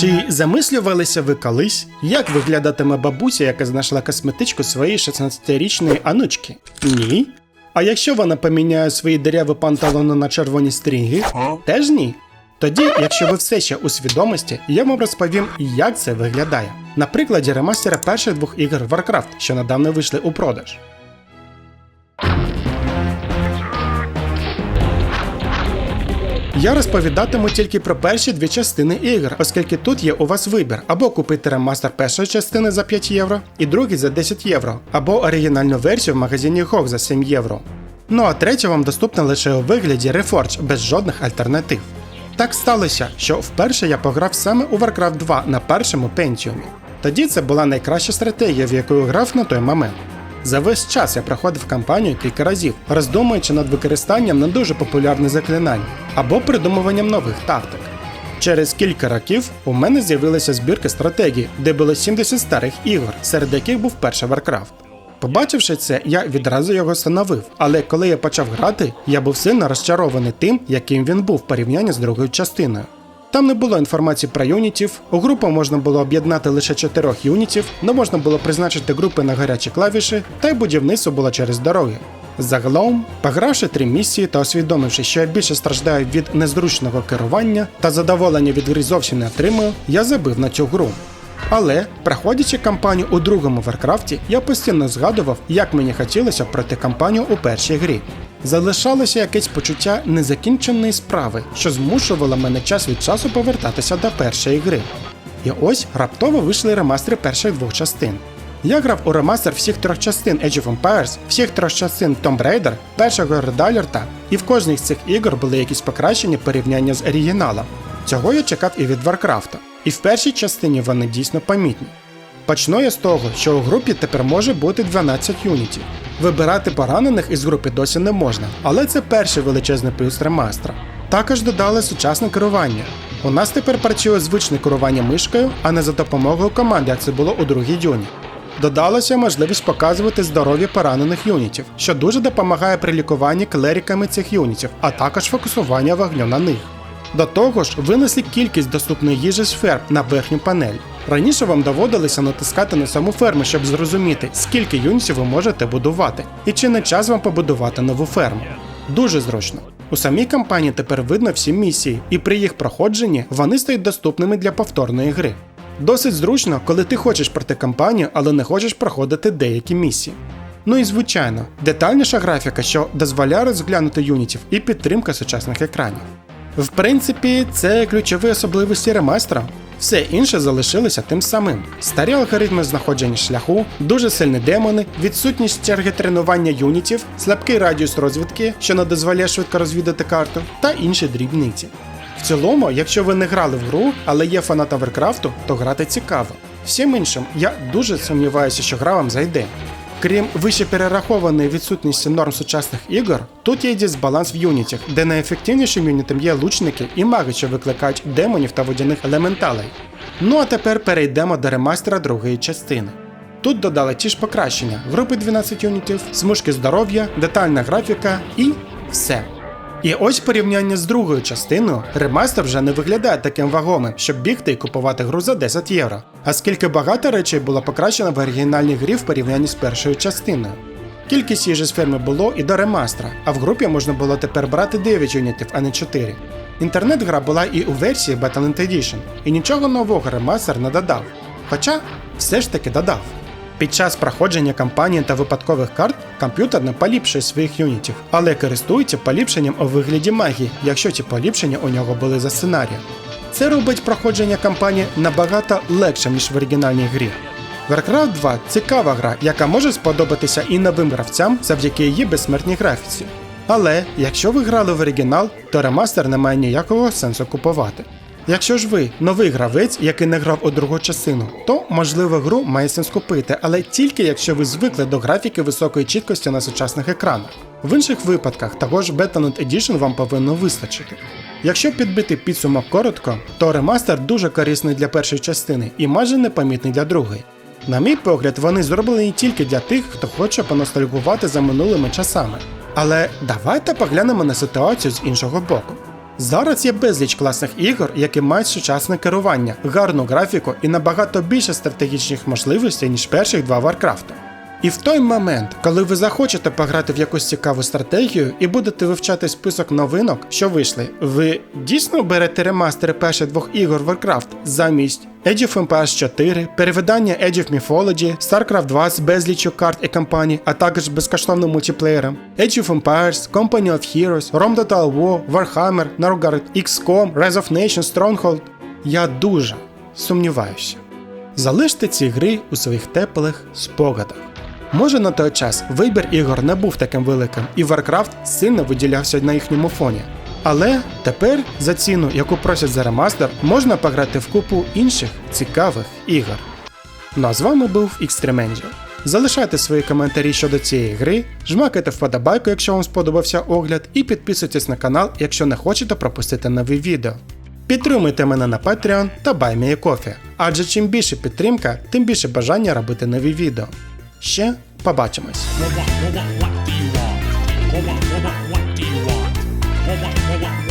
Чи замислювалися ви колись, як виглядатиме бабуся, яка знайшла косметичку своєї 16-річної анучки? Ні. А якщо вона поміняє свої дереві панталони на червоні стрінги? Теж ні. Тоді, якщо ви все ще у свідомості, я вам розповім, як це виглядає. На прикладі ремастера перших двох ігор Warcraft, що недавно вийшли у продаж. Я розповідатиму тільки про перші дві частини ігор, оскільки тут є у вас вибір або купити ремастер першої частини за 5 євро і другий за 10 євро, або оригінальну версію в магазині GOG за 7 євро. Ну а третя вам доступна лише у вигляді Reforged без жодних альтернатив. Так сталося, що вперше я пограв саме у Warcraft 2 на першому пентіумі. Тоді це була найкраща стратегія, в яку грав на той момент. За весь час я проходив кампанію кілька разів, роздумуючи над використанням не дуже популярних заклинань або придумуванням нових тактик. Через кілька років у мене з'явилася збірка стратегій, де було 70 старих ігор, серед яких був перший Warcraft. Побачивши це, я відразу його встановив, але коли я почав грати, я був сильно розчарований тим, яким він був в порівнянні з другою частиною. Там не було інформації про юнітів, у групу можна було об'єднати лише чотирьох юнітів, не можна було призначити групи на гарячі клавіші, та й будівництво було через дороги. Загалом, погравши три місії та усвідомивши, що я більше страждаю від незручного керування та задоволення від гри зовсім не отримую, я забив на цю гру. Але, проходячи кампанію у другому Варкрафті, я постійно згадував, як мені хотілося пройти кампанію у першій грі. Залишалося якесь почуття незакінченої справи, що змушувало мене час від часу повертатися до першої гри. І ось раптово вийшли ремастери перших двох частин. Я грав у ремастер всіх трьох частин Age of Empires, всіх трьох частин Tomb Raider, першого Red Alert, і в кожній з цих ігор були якісь покращення порівняння з оригіналом. Цього я чекав і від Варкрафта. І в першій частині вони дійсно помітні. Почну я з того, що у групі тепер може бути 12 юнітів. Вибирати поранених із групи досі не можна, але це перший величезний плюс ремастра. Також додали сучасне керування. У нас тепер працює звичне керування мишкою, а не за допомогою команд, як це було у другій дюні. Додалося можливість показувати здоров'я поранених юнітів, що дуже допомагає при лікуванні клеріками цих юнітів, а також фокусування вогню на них. До того ж, винесли кількість доступної їжі з ферм на верхню панель. Раніше вам доводилося натискати на саму ферму, щоб зрозуміти, скільки юнітів ви можете будувати, і чи не час вам побудувати нову ферму. Дуже зручно. У самій кампанії тепер видно всі місії, і при їх проходженні вони стають доступними для повторної гри. Досить зручно, коли ти хочеш пройти кампанію, але не хочеш проходити деякі місії. Ну і звичайно, детальніша графіка, що дозволяє розглянути юнітів і підтримка сучасних екранів. В принципі, це ключові особливості ремастера. Все інше залишилося тим самим: старі алгоритми знаходження шляху, дуже сильні демони, відсутність черги тренування юнітів, слабкий радіус розвідки, що не дозволяє швидко розвідати карту, та інші дрібниці. В цілому, якщо ви не грали в гру, але є фанатом Варкрафту, то грати цікаво. Всім іншим, я дуже сумніваюся, що гра вам зайде. Крім вище перерахованої відсутності норм сучасних ігор, тут є дисбаланс в юнітях, де найефективнішим юнітом є лучники і маги, що викликають демонів та водяних елементалей. Ну а тепер перейдемо до ремастера другої частини. Тут додали ті ж покращення: групи 12 юнітів, смужки здоров'я, детальна графіка і все. І ось порівняння з другою частиною, ремастер вже не виглядає таким вагомим, щоб бігти і купувати гру за 10 євро. А скільки багато речей було покращено в оригінальній грі в порівнянні з першою частиною. Кількість їжі з ферми було і до ремастера, а в групі можна було тепер брати 9 юнітів, а не 4. Інтернет-гра була і у версії Battlenet Edition, і нічого нового ремастер не додав. Хоча все ж таки додав. Під час проходження кампанії та випадкових карт комп'ютер не поліпшує своїх юнітів, але користується поліпшенням у вигляді магії, якщо ці поліпшення у нього були за сценарієм. Це робить проходження кампанії набагато легшим, ніж в оригінальній грі. Warcraft 2 цікава гра, яка може сподобатися і новим гравцям завдяки її безсмертній графіці. Але якщо ви грали в оригінал, то ремастер не має ніякого сенсу купувати. Якщо ж ви новий гравець, який не грав у другу частину, то можливо гру має сенс купити, але тільки якщо ви звикли до графіки високої чіткості на сучасних екранах. В інших випадках того ж Battlenet Edition вам повинно вистачити. Якщо підбити підсумок коротко, то ремастер дуже корисний для першої частини і майже непомітний для другої. На мій погляд, вони зроблені тільки для тих, хто хоче поностальгувати за минулими часами. Але давайте поглянемо на ситуацію з іншого боку. Зараз є безліч класних ігор, які мають сучасне керування, гарну графіку і набагато більше стратегічних можливостей, ніж перших два Варкрафта. І в той момент, коли ви захочете пограти в якусь цікаву стратегію і будете вивчати список новинок, що вийшли, ви дійсно берете ремастери перших двох ігор Warcraft замість Age of Empires 4, перевидання Age of Mythology, StarCraft 2 з безліччю карт і кампаній, а також безкоштовним мультиплеєром, Age of Empires, Company of Heroes, Rome Total War, Warhammer, Nargard, XCOM, Rise of Nations, Stronghold. Я дуже сумніваюся. Залиште ці гри у своїх теплих спогадах. Може на той час вибір ігор не був таким великим, і Warcraft сильно виділявся на їхньому фоні. Але тепер за ціну, яку просять за ремастер, можна пограти в купу інших цікавих ігор. Ну а з вами був Extreme Залишайте свої коментарі щодо цієї гри, жмакайте вподобайку, якщо вам сподобався огляд, і підписуйтесь на канал, якщо не хочете пропустити нові відео. Підтримуйте мене на Patreon та BuyMeACoffee, адже чим більше підтримка, тим більше бажання робити нові відео. Ще побачимось. What, do you want? What, do you want? What, what, what, what